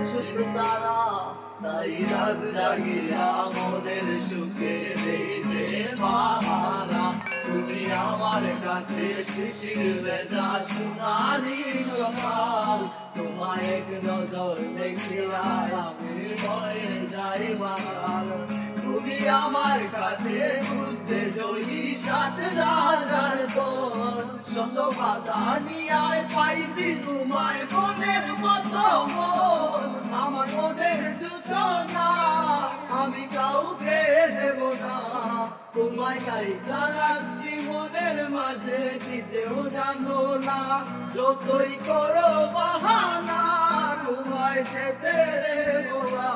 সুখ তারা তাই রাত জাগিয়া মনের সুখে রয়েছে বাহারা তুমি আমার কাছে শিশির বেজা সোনালি সকাল তোমায় এক নজর দেখিয়া আমি ভয়ে যাই বাহার তুমি আমার কাছে ঘুরতে জয়ী সাত রাজার নিয়ায় পাইছি তোমায় মনের মতো আমার মনের দুচনা আমি কাউকে দেব না। তোমায় তাই রাখছি মনের মাঝে, দিতেও জানো না। যতই করো বাহানা, তোমায় যেতে দেব না।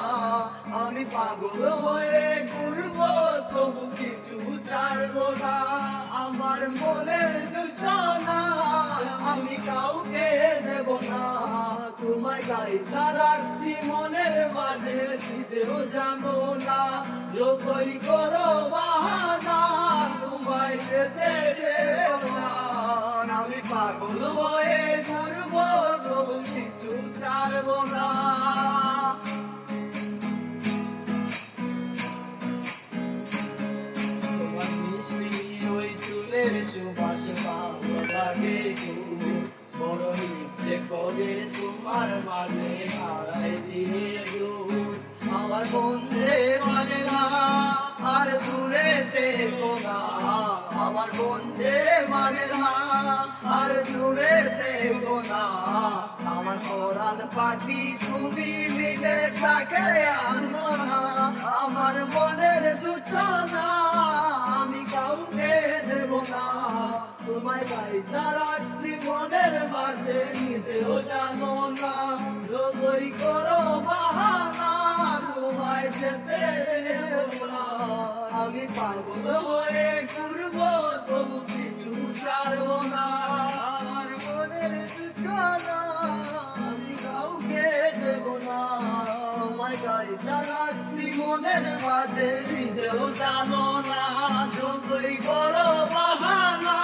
আমি পাগল হয়ে ঘুরবো, তবু কিছু ছাড়বো না। আমার মনের বিছানা, আমি কাউকে দেব না। তোমায় গাইতা রাখছি মনের মাঝে, দিতেও জানো না, যতই করো সুবাস ভালো লাগে। বড় ইচ্ছে করে তোমার মাঝে হারাই আমার বন্ধে মানে না আর দূরে দেখো না আমার বন্ধে মানে না আর দূরে দেখো না আমার কোরআন পাখি তুমি মিলে থাকে আমার মনের দুচনা তোমায় বাড়িটা রাখছি মনের মাঝে নিজেও জানো না। যতই করো বাহানা তোমায় যেতে আমি পাগল হয়ে ঘুরবো, তবু কিছু ছাড়বো না। আমার মনের দুচনা আমি কাউকে দেব না। আমায় গাড়িটা রাখছি মনের মাঝে নিজেও জানো না। যতই করো বাহানা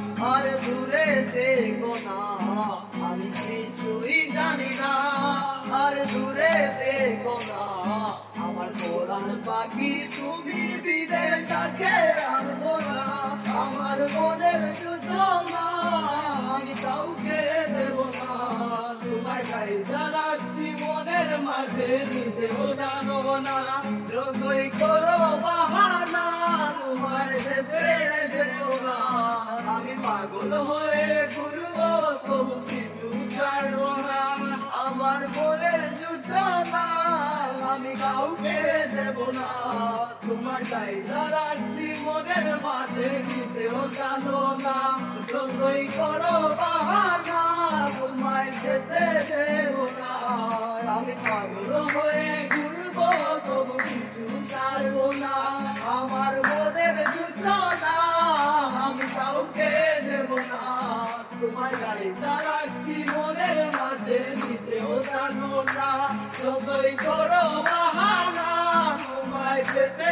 না। আমি কিছুই জানি না। আর দূরে দেখো না। আমার কোরআন পাখি তুমি বিদেশাকে আনব না। আমার মনের আমি কাউকে দেব না। তোমায় গাই রাখছি মনের মাঝে নিজেও জানো না। যতই করো বাহানা, তোমায় যেতে দেব না। আমি পাগল হয়ে কিছু ছাড়বো না আমার মনের সূচনা আমি কাউকে দেব না তোমার চাইদা রাখছি মনের মাঝে নিজেও জানো না যতই না আমি পাগল হয়ে কিছু না আমার মনের আমি গাড়িটা রাখছি মনের মাঝে জানো না যতই করো বাহানা তোমায় যেতে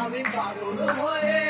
আমি পাগল হয়ে